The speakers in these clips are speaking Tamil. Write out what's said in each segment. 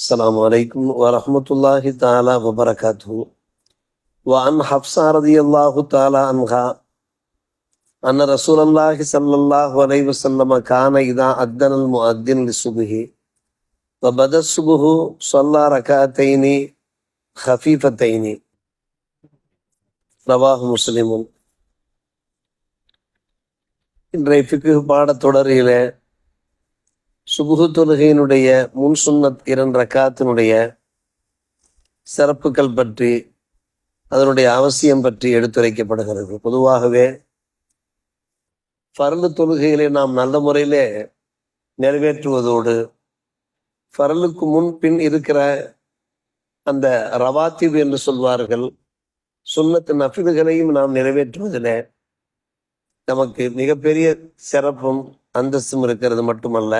السلام عليكم ورحمة الله تعالى وبركاته وعن حفصة رضي الله تعالى عنها أن رسول الله صلى الله عليه وسلم كان إذا أذن المؤذن للصبح وبدا الصبح صلى ركعتين خفيفتين رواه مسلم இன்றைய ஃபிக்கு பாடத்தொடரிலே சுபுகு தொழுகையினுடைய முன் சுன்னத் இரண்டு ரக்காத்தினுடைய சிறப்புகள் பற்றி அதனுடைய அவசியம் பற்றி எடுத்துரைக்கப்படுகிறது. பொதுவாகவே பரலு தொழுகைகளை நாம் நல்ல முறையிலே நிறைவேற்றுவதோடு பரலுக்கு முன்பின் இருக்கிற அந்த ரவாத்திப் என்று சொல்வார்கள் சுன்னத்து நஃபில்களையும் நாம் நிறைவேற்றுவதில் நமக்கு மிகப்பெரிய சிறப்பும் அந்தஸ்தும் இருக்கிறது மட்டுமல்ல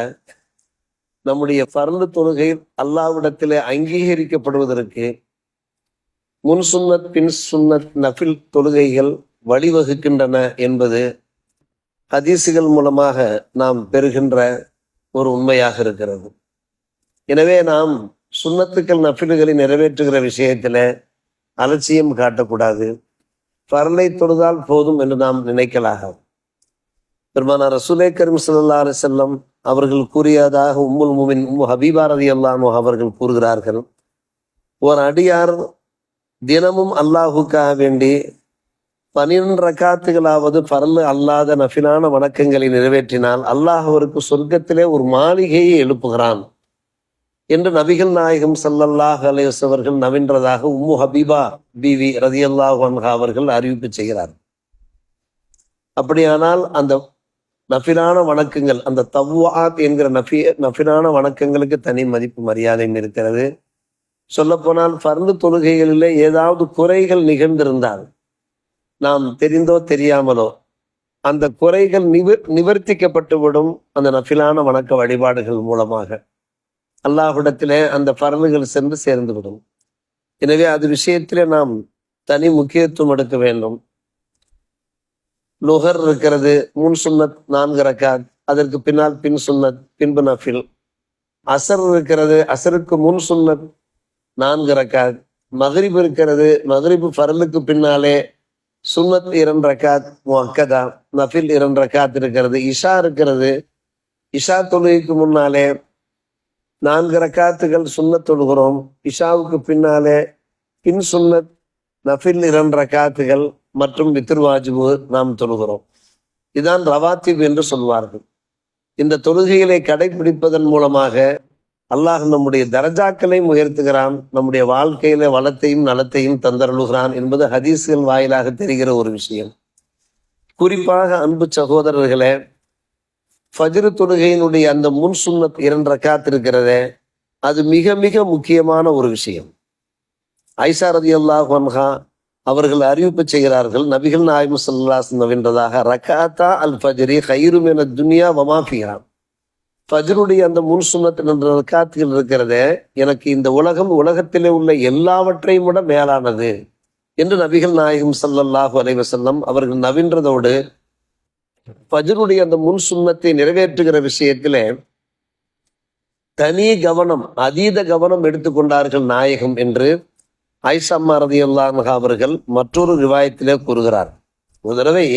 நம்முடைய பரந்து தொழுகை அல்லாவிடத்திலே அங்கீகரிக்கப்படுவதற்கு முன் சுன்னத் பின் சுன்னத் நஃபில் தொழுகைகள் வழிவகுக்கின்றன என்பது ஹதீசுகள் மூலமாக நாம் பெறுகின்ற ஒரு உண்மையாக இருக்கிறது. எனவே நாம் சுன்னத்துக்கள் நஃபில்களை நிறைவேற்றுகிற விஷயத்தில் அலட்சியம் காட்டக்கூடாது. பரலை தொழுதால் போதும் என்று நாம் நினைக்கலாக. பெருமான ரசூலே கரீம் சல்லா செல்லம் அவர்கள் கூறியதாக உம்முல் முமின் உம்மு ஹபீபாரதி அல்லாமோ அவர்கள் கூறுகிறார்கள். ஒரு அடியார் தினமும் அல்லாஹுக்காக வேண்டி பனிரெண்டு ரக்காத்துகளாவது பரல் அல்லாத நஃபிலான வணக்கங்களை நிறைவேற்றினால் அல்லாஹ் அவருக்கு சொர்க்கத்திலே ஒரு மாளிகையை எழுப்புகிறான். என்று நபிகள் நாயகம் சல்லல்லாஹ் அலேஸ் அவர்கள் நவின்றதாக உம்மு ஹபீபா பிவி ரதியல்லாஹு அன்ஹா அவர்கள் அறிவிப்பு செய்கிறார் அப்படியானால் அந்த நஃபிலான வணக்கங்கள் அந்த தவ்வாத் என்கிற நஃபி நஃபிலான வணக்கங்களுக்கு தனி மதிப்பு மரியாதை இருக்கிறது. சொல்லப்போனால் பருந்து தொழுகைகளிலே ஏதாவது குறைகள் நிகழ்ந்திருந்தால் நாம் தெரிந்தோ தெரியாமலோ அந்த குறைகள் நிவர் நிவர்த்திக்கப்பட்டுவிடும் அந்த நஃபிலான வணக்க வழிபாடுகள் மூலமாக. அல்லாஹ்விடத்திலே அந்த பரலுகள் சென்று சேர்ந்து விடும். எனவே அது விஷயத்திலே நாம் தனி முக்கியத்துவம் எடுக்க வேண்டும். லுகர் இருக்கிறது முன் சுன்னத் நான்கு ரக்காத் அதற்கு பின்னால் பின் சுன்னத் பின்பு நஃபில். அசர் இருக்கிறது அசருக்கு முன் சுன்னத் நான்கு ரக்காத். மகரிப் இருக்கிறது மகரிப் ஃபரலுக்கு பின்னாலே சுன்னத் இரண்டு ரக்காத் முக்கதா நஃபில் இரண்டு ரக்காத் இருக்கிறது. இஷா இருக்கிறது இஷா தொழுகைக்கு முன்னாலே நான்கு ரக்காத்துகள் சுன்னத் தொழுகிறோம். இஷாவுக்கு பின்னாலே பின் சுண்ணத் நஃபில் இரண்டு ரக்காத்துகள் மற்றும் வித்ருவாஜிபு நாம் தொழுகிறோம். இதுதான் ரவாத்திப் என்று சொல்வார்கள். இந்த தொழுகைகளை கடைபிடிப்பதன் மூலமாக அல்லாஹ் நம்முடைய தரஜாக்களை உயர்த்துகிறான். நம்முடைய வாழ்க்கையில வளத்தையும் நலத்தையும் தந்தருளுகிறான் என்பது ஹதீஸ்கள் வாயிலாக தெரிகிற ஒரு விஷயம். குறிப்பாக அன்பு சகோதரர்களே ஃபஜ்ரு தொழுகையினுடைய அந்த முன் சுன்னத் இரண்டரை காத்து இருக்கிறதே அது மிக மிக முக்கியமான ஒரு விஷயம். ஐசா ரதி அல்லாஹ் அவர்கள் அறிவிப்பு செய்கிறார்கள் நபிகள் நாயம் சல்லாஸ் நவின்றதாக ரக்காத்தா அல் ஃபஜ்ரி ஹைரும் என துனியா வமாஃபியா ஃபஜ்ருடைய அந்த முன் சுன்னத் என்ற ரக்காத்துகள் இருக்கிறதே எனக்கு இந்த உலகம் உலகத்திலே உள்ள எல்லாவற்றையும் விட மேலானது என்று நபிகள் நாயகம் ஸல்லல்லாஹு அலைவசல்லம் அவர்கள் நவின்றதோடு ஃபஜ்ருடைய அந்த முன் சுண்ணத்தை நிறைவேற்றுகிற விஷயத்திலே தனி கவனம் அதீத கவனம் எடுத்துக்கொண்டார்கள் நாயகம் என்று ஐசம்மா ரதியுல்லாஹ் அவர்கள் மற்றொரு ரிவாயத்திலே கூறுகிறார். ஒரு தடவை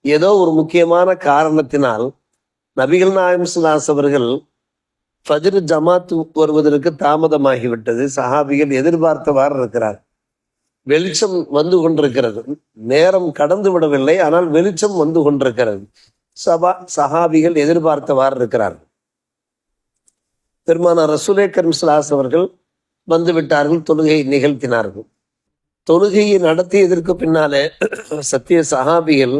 ஏதோ ஒரு முக்கியமான காரணத்தினால் நபிகள் நாயம் சுல்லாஸ் அவர்கள் ஃபஜ்ர் ஜமாத் வருவதற்கு தாமதமாகிவிட்டது. சஹாபிகள் எதிர்பார்த்தவாறு இருக்கிறார் வெளிச்சம் வந்து கொண்டிருக்கிறது. நேரம் கடந்து விடவில்லை ஆனால் வெளிச்சம் வந்து கொண்டிருக்கிறது. சபா சஹாபிகள் எதிர்பார்த்தவாறு இருக்கிறார்கள் பெருமான ரசூலே கரிம்ஸ்லாஸ் அவர்கள் வந்து விட்டார்கள் தொழுகையை நிகழ்த்தினார்கள். தொழுகையை நடத்தியதற்கு பின்னாலே சத்திய சஹாபிகள்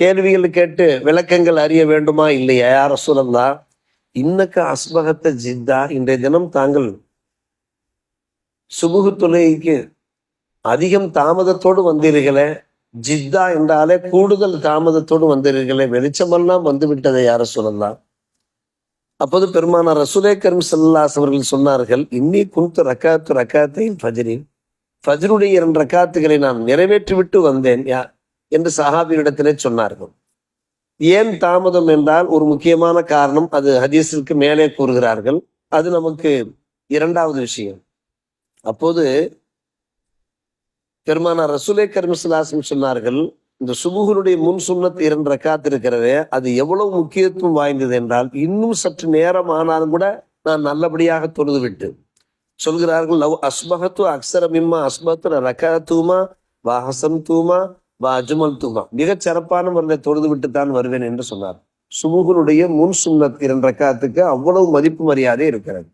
கேள்விகள் கேட்டு விளக்கங்கள் அறிய வேண்டுமா இல்லையா யார் ரசூலல்லா? இன்னக்க அஸ்பகத்த ஜித்தா இன்றைய தினம் தாங்கள் சுபுகு தொழுகைக்கு அதிகம் தாமதத்தோடு வந்தீர்களே. ஜித்தா என்றாலே கூடுதல் தாமதத்தோடு வந்தீர்களே. வெளிச்சமெல்லாம் வந்து விட்டதை யார சொல்லலாம் அப்போது பெருமானார் ரசுலே கரும் செல்லாஸ் அவர்கள் சொன்னார்கள் இன்னி குந்து ரக்காத்து ரக்காத்தையும் ஃபஜ்ரின். ஃபஜ்ருடைய இரண்டு ரக்காத்துகளை நான் நிறைவேற்றிவிட்டு வந்தேன் யா என்று சஹாபியிடத்திலே சொன்னார்கள். ஏன் தாமதம் என்றால் ஒரு முக்கியமான காரணம் அது ஹதீஸிற்கு மேலே கூறுகிறார்கள். அது நமக்கு இரண்டாவது விஷயம். அப்போது பெருமானார் ரசூலே கரிமசுலாசம் சொன்னார்கள் இந்த சுபுகனுடைய முன் சுண்ணத் இரண்டு ரக்காத் இருக்கிறது அது எவ்வளவு முக்கியத்துவம் வாய்ந்தது என்றால் இன்னும் சற்று நேரம் ஆனாலும் கூட நான் நல்லபடியாக தொழுது விட்டு. சொல்கிறார்கள் லவ் அஸ்மகத்து அக்ஸரமிம்மா மிம்மா ரகா தூமா வாஹசன் தூமா வா அஜுமல் தூமா மிகச் சிறப்பான முறையில் தொழுது விட்டு தான் வருவேன் என்று சொன்னார். சுமுகனுடைய முன் சுண்ணத் இரண்டு ரக்காத்துக்கு அவ்வளவு மதிப்பு மரியாதை இருக்கிறது.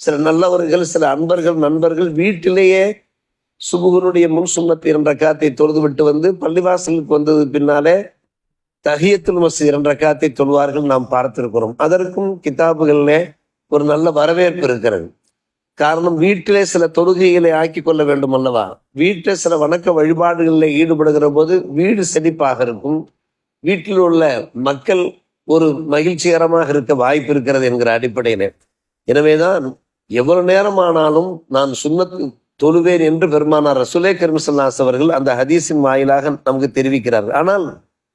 சில நல்லவர்கள் சில அன்பர்கள் நண்பர்கள் வீட்டிலேயே சுபுகனுடைய முன் சுண்ணத்து இரண்டு ரக்காத்தை தொழுது விட்டு வந்து பள்ளிவாசலுக்கு வந்தது பின்னாலே தஹியத்துல் மசி இரண்டு ரக்காத்தை தொழுவார்கள் நாம் பார்த்திருக்கிறோம். அதற்கும் கிதாபுகளிலே ஒரு நல்ல வரவேற்பு இருக்கிறது. காரணம் வீட்டிலே சில தொழுகைகளை ஆக்கி கொள்ள வேண்டும் அல்லவா? வீட்டிலே சில வணக்க வழிபாடுகளில் ஈடுபடுகிற போது வீடு செழிப்பாக இருக்கும். வீட்டில் உள்ள மக்கள் ஒரு மகிழ்ச்சிகரமாக இருக்க வாய்ப்பு இருக்கிறது என்கிற அடிப்படையிலே. எனவேதான் எவ்வளவு நேரம் ஆனாலும் நான் சுண்ணத்து தொழுவேன் என்று பெருமானார் ரசுலே கரிமசல்லாஸ் அவர்கள் அந்த ஹதீஸின் வாயிலாக நமக்கு தெரிவிக்கிறார்கள். ஆனால்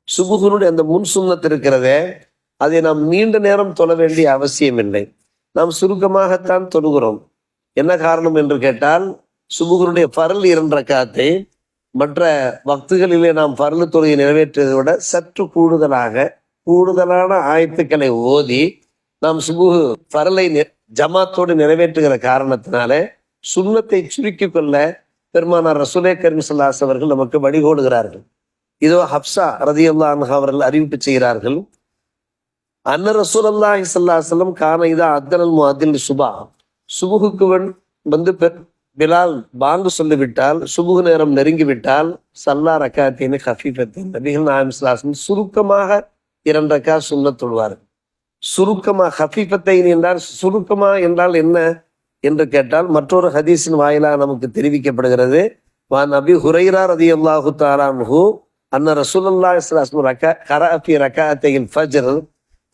சுபுகனுடைய அந்த முன் சுண்ணத் இருக்கிறதே அதை நாம் நீண்ட நேரம் தொழ வேண்டிய அவசியம் இல்லை நாம் சுருக்கமாகத்தான் தொழுகிறோம். என்ன காரணம் என்று கேட்டால் சுபுகனுடைய பரல் இரண்ட காத்தை மற்ற பக்துகளிலே நாம் பரல் தொழுகை நிறைவேற்றுவதை விட சற்று கூடுதலாக கூடுதலான ஆயத்துக்களை ஓதி நாம் சுபுகு பரலை ஜமாத்தோடு நிறைவேற்றுகிற காரணத்தினாலே சுண்ணத்தை சுருக்கிக் கொள்ள பெருமானார் ரசுலே கரீம் சல்லாஸ் அவர்கள் நமக்கு வழிகோடுகிறார்கள் இதோ ஹப்சா ரதியுல்லா அன்ஹா அவர்கள் அறிவிப்பு செய்கிறார்கள். அன்ன ரசூல் அல்லாஹி அலைஹி கான இதா அத்தனல் முஅத்தின் சுபா. சுபுகுக்கு வந்து பெ- பிலால் பாங்கு சொல்லிவிட்டால் சுபுகு நேரம் நெருங்கி விட்டால் சல்லா ரக்காத்தின் ஹஃபீஃபத்தின் நபிகள் நாயம் ஸல்லல்லாஹு சுருக்கமாக இரண்டு ரக்கா சுன்னத் தொழுவார் சுருக்கமா ஹஃபீஃபத்தை என்றால் சுருக்கமா என்றால் என்ன? என்று கேட்டால் மற்றொரு ஹதீஸின் வாயிலாக நமக்கு தெரிவிக்கப்படுகிறது. வான் அபி ஹுரைரா ரதியல்லாஹு தாலான்ஹு அன்ன ரசூலுல்லாஹி ஸல்லல்லாஹு அலைஹி வஸல்லம் ரக்கா கரஅ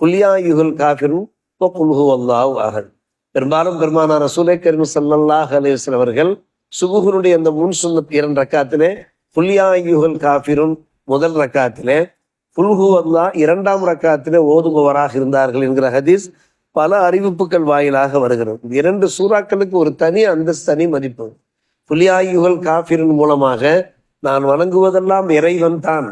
குல்யா யுகுல் காஃபிரும் வ குல் அகல் பெரும்பாலும் பெருமானா ரசூலே கரீம் சல்லாஹ் அலைஹி அவர்கள் சுபுஹனுடைய அந்த முன் சுன்னத் இரண்டு ரக்காத்திலே குல்யா யுஹுல் காஃபிரும் முதல் ரக்காத்திலே புல்ஹு அல்லா இரண்டாம் ரக்காத்திலே ஓதுபவராக இருந்தார்கள் என்கிற ஹதீஸ் பல அறிவிப்புகள் வாயிலாக வருகிறது. இரண்டு சூறாக்களுக்கு ஒரு தனி அந்தஸ்து தனி மதிப்பு. புலியாயுகள் காஃபிரின் மூலமாக நான் வணங்குவதெல்லாம் இறைவன் தான்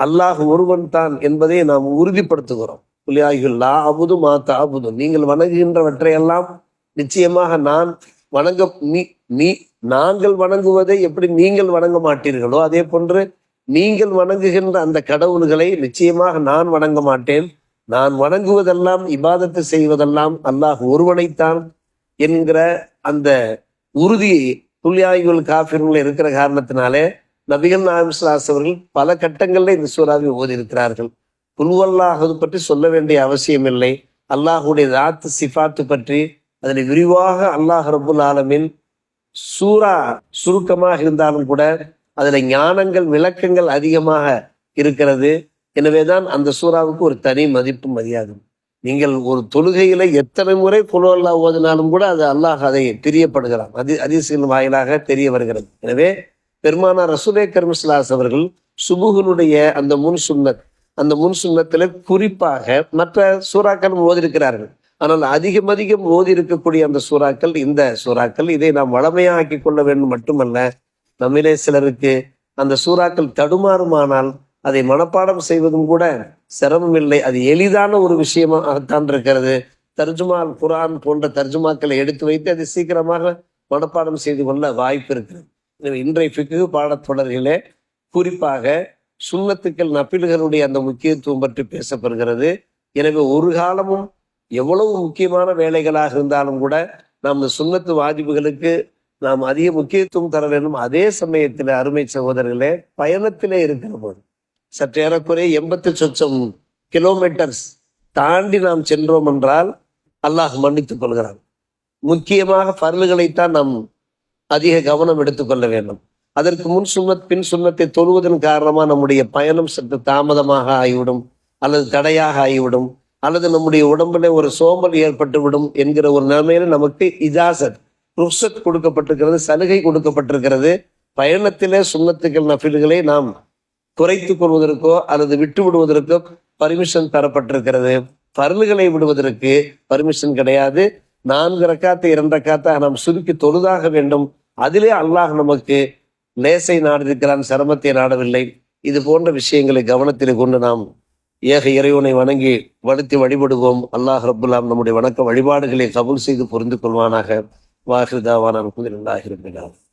அல்லாஹ் ஒருவன் தான் என்பதை நாம் உறுதிப்படுத்துகிறோம். புலியாயுகள் லா அபுது மாத்தா அபுது. நீங்கள் வணங்குகின்றவற்றையெல்லாம் நிச்சயமாக நான் வணங்க நீ நீ நாங்கள் வணங்குவதை எப்படி நீங்கள் வணங்க மாட்டீர்களோ அதே போன்று நீங்கள் வணங்குகின்ற அந்த கடவுள்களை நிச்சயமாக நான் வணங்க மாட்டேன். நான் வணங்குவதெல்லாம் இபாதத்து செய்வதெல்லாம் அல்லாஹ் ஒருவனைத்தான் என்கிற அந்த உறுதி துல்லியாய்கள் காஃபிர்கள் இருக்கிற காரணத்தினாலே நபிகள் நாயம்ஸ்லாஸ் அவர்கள் பல கட்டங்களில் இந்த சூறாவை ஓதி இருக்கிறார்கள் குல்வல்லாஹது பற்றி சொல்ல வேண்டிய அவசியம் இல்லை. அல்லாஹுடைய ராத்து சிஃபாத்து பற்றி அதில் விரிவாக அல்லாஹ் ரபுல் ஆலமின் சூரா சுருக்கமாக இருந்தாலும் கூட அதில் ஞானங்கள் விளக்கங்கள் அதிகமாக இருக்கிறது. எனவேதான் அந்த சூறாவுக்கு ஒரு தனி மதிப்பு மரியாதை நீங்கள் ஒரு தொழுகையில எத்தனை முறை குலோல்லா ஓதினாலும் கூட அது அல்லாஹ் அதை தெரியப்படுகிறான் அது அதிசயின் வாயிலாக தெரிய வருகிறது. எனவே பெருமானா ரசூலே கர்மஸ்லாஸ் அவர்கள் சுபுகனுடைய அந்த முன் சுண்ணத் அந்த முன் சுண்ணத்தில் குறிப்பாக மற்ற சூறாக்களும் ஓதிருக்கிறார்கள் ஆனால் அதிகம் அதிகம் ஓதி இருக்கக்கூடிய அந்த சூறாக்கள் இந்த சூறாக்கள் இதை நாம் வளமையாக்கி கொள்ள வேண்டும் மட்டுமல்ல நம்மிலே சிலருக்கு அந்த சூறாக்கள் தடுமாறுமானால் அதை மனப்பாடம் செய்வதும் கூட சிரமம் இல்லை. அது எளிதான ஒரு விஷயமாகத்தான் இருக்கிறது. தர்ஜுமா குரான் போன்ற தர்ஜுமாக்களை எடுத்து வைத்து அதை சீக்கிரமாக மனப்பாடம் செய்து கொள்ள வாய்ப்பு இருக்கிறது. எனவே இன்றைய பிக்கு பாடத்தொடரிலே குறிப்பாக சுண்ணத்துக்கள் நப்பில்களுடைய அந்த முக்கியத்துவம் பற்றி பேசப்படுகிறது. எனவே ஒரு காலமும் எவ்வளவு முக்கியமான வேலைகளாக இருந்தாலும் கூட நாம் சுண்ணத்து வாஜிபுகளுக்கு நாம் அதிக முக்கியத்துவம் தர வேண்டும். அதே சமயத்தில் அருமை சகோதரர்களே பயணத்திலே இருக்கிற போது சற்று ஏறக்குறைய எண்பத்தி சொச்சம் கிலோமீட்டர்ஸ் தாண்டி நாம் சென்றோம் என்றால் அல்லாஹ் மன்னித்துக் கொள்கிறான். முக்கியமாக பருள்களைத்தான் நாம் அதிக கவனம் எடுத்துக்கொள்ள வேண்டும். அதற்கு முன் சுண்ணத் பின் சுண்ணத்தை தொழுவதன் காரணமாக நம்முடைய பயணம் சற்று தாமதமாக ஆகிவிடும் அல்லது தடையாக ஆகிவிடும் அல்லது நம்முடைய உடம்புல ஒரு சோம்பல் ஏற்பட்டுவிடும் என்கிற ஒரு நிலைமையில நமக்கு இஜாசத் ருசத் கொடுக்கப்பட்டிருக்கிறது சலுகை கொடுக்கப்பட்டிருக்கிறது. பயணத்திலே சுண்ணத்துக்கள் நஃபில்களை நாம் குறைத்துக் கொள்வதற்கோ அல்லது விட்டு விடுவதற்கோ பர்மிஷன் தரப்பட்டிருக்கிறது. பருள்களை விடுவதற்கு பர்மிஷன் கிடையாது. நான்கு ரக்காத்தை இரண்டு ரக்காத்தாக நாம் சுருக்கி தொழுதாக வேண்டும். அதிலே அல்லாஹ் நமக்கு லேசை நாடிருக்கிறான் சிரமத்தை நாடவில்லை. இது போன்ற விஷயங்களை கவனத்தில் கொண்டு நாம் ஏக இறைவனை வணங்கி வடுத்தி வழிபடுவோம். அல்லாஹ் ரபுல்லாம் நம்முடைய வணக்க வழிபாடுகளை கபுல் செய்து புரிந்து கொள்வானாக. வாஹிருதாவான அல்ஹம்துலில்லாஹி ரப்பில்